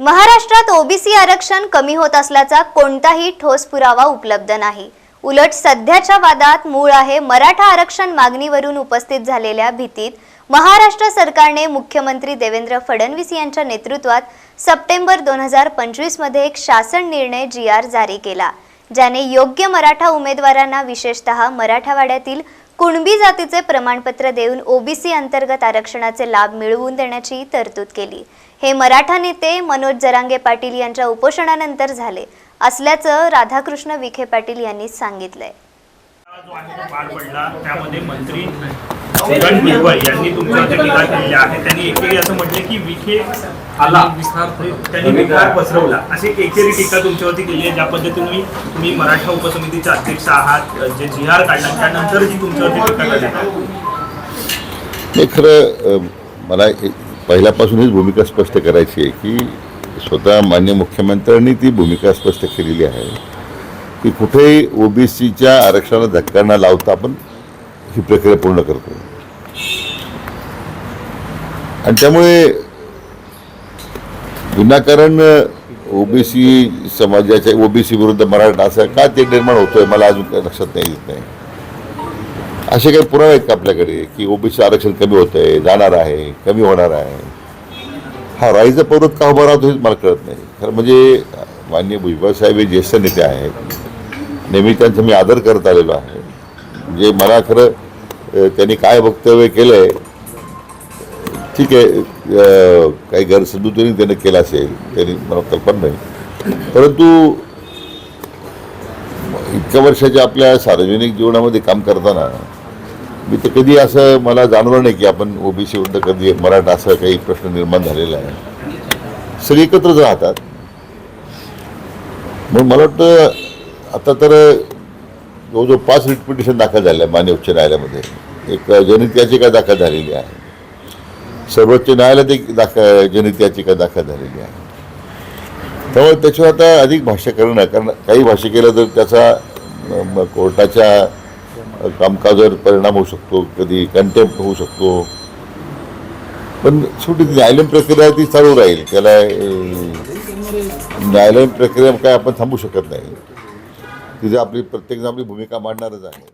महाराष्ट्रात ओबीसी आरक्षण कमी होत असल्याचा कोणताही ठोस पुरावा उपलब्ध नाही. उलट सध्याच्या वादात मूळ आहे मराठा आरक्षण मागणीवरून उपस्थित झालेल्या भीतीत महाराष्ट्र सरकारने मुख्यमंत्री देवेंद्र फडणवीस यांच्या नेतृत्वात सप्टेंबर दोन हजार पंचवीसमध्ये एक शासन निर्णय जी आर जारी केला ज्याने योग्य मराठा उमेदवारांना विशेषतः मराठावाड्यातील कुणबी जातीचे प्रमाणपत्र देऊन ओबीसी अंतर्गत आरक्षणाचे लाभ मिळवून देण्याची तरतूद केली. हे मराठा नेते मनोज जरांगे पाटील यांच्या उपोषणानंतर झाले असल्याचं राधाकृष्ण विखे पाटील यांनी सांगितलंय. पार पडला. त्यामध्ये मंत्री किरण यांनी तुमच्यावरती टीका केलेली आहे. त्यांनी एकेरी असं म्हटले की विखे आला. त्यांनी विखार पसरवला. अशी एकेरी टीका तुमच्यावरती केली आहे ज्या पद्धतीने तुम्ही मराठा उपसमितीचे अध्यक्ष आहात जे जी आर काढला त्यानंतर जी तुमच्यावरती टीका करण्यात. हे खरं मला पहिल्यापासूनच भूमिका स्पष्ट करायची आहे की स्वतः मान्य मुख्यमंत्र्यांनी ती भूमिका स्पष्ट केलेली आहे की कुठेही ओबीसीच्या आरक्षणाला धक्का न लावता आपण ही प्रक्रिया पूर्ण करतो. आणि त्यामुळे विनाकारण ओबीसी समाजाच्या ओबीसी विरुद्ध मराठा असं का ते निर्माण होतोय मला अजून काही लक्षात नाही येत नाही. असे काही पुरावे आहेत का आपल्याकडे की ओबीसी आरक्षण कमी होत आहे जाणार आहे कमी होणार आहे? हा राईचा पर्वत का उभा राहतो हेच मला कळत नाही. खरं म्हणजे माननीय भुजबळ साहेब हे ज्येष्ठ नेते आहेत. नेहमी त्यांचा मी आदर करत आलेलो आहे. म्हणजे मला खरं त्यांनी काय वक्तव्य केलं आहे ठीक आहे काही काही गैरसमजुतीने त्याने केलं असेल त्यांनी मला कल्पना नाही. परंतु इतक्या वर्षाच्या आपल्या सार्वजनिक जीवनामध्ये काम करताना मी तर कधी असं मला जाणवलं नाही की आपण ओबीसी विरुद्ध कधी मराठा असा काही प्रश्न निर्माण झालेला आहे. सगळे एकत्रच राहतात. म्हणून मला वाटतं आता तर जवळजवळ पाच रिट पिटिशन दाखल झाले आहे मान्य उच्च न्यायालयामध्ये. एक जनहित याचिका दाखल झालेली आहे. सर्वोच्च न्यायालयात एक दाखल जनहित याचिका दाखल झालेली आहे. त्यामुळे त्याच्यावर आता अधिक भाष्य करणं कारण काही भाष्य केलं तर त्याचा कोर्टाच्या कामकाजावर परिणाम होऊ शकतो कधी कंटेम्प्ट होऊ शकतो. पण शेवटी न्यायालयीन प्रक्रिया ती चालू राहील. त्याला न्यायालयीन प्रक्रिया काय आपण थांबू शकत नाही. तिथे आपली प्रत्येकजण आपली भूमिका मांडणारच आहे.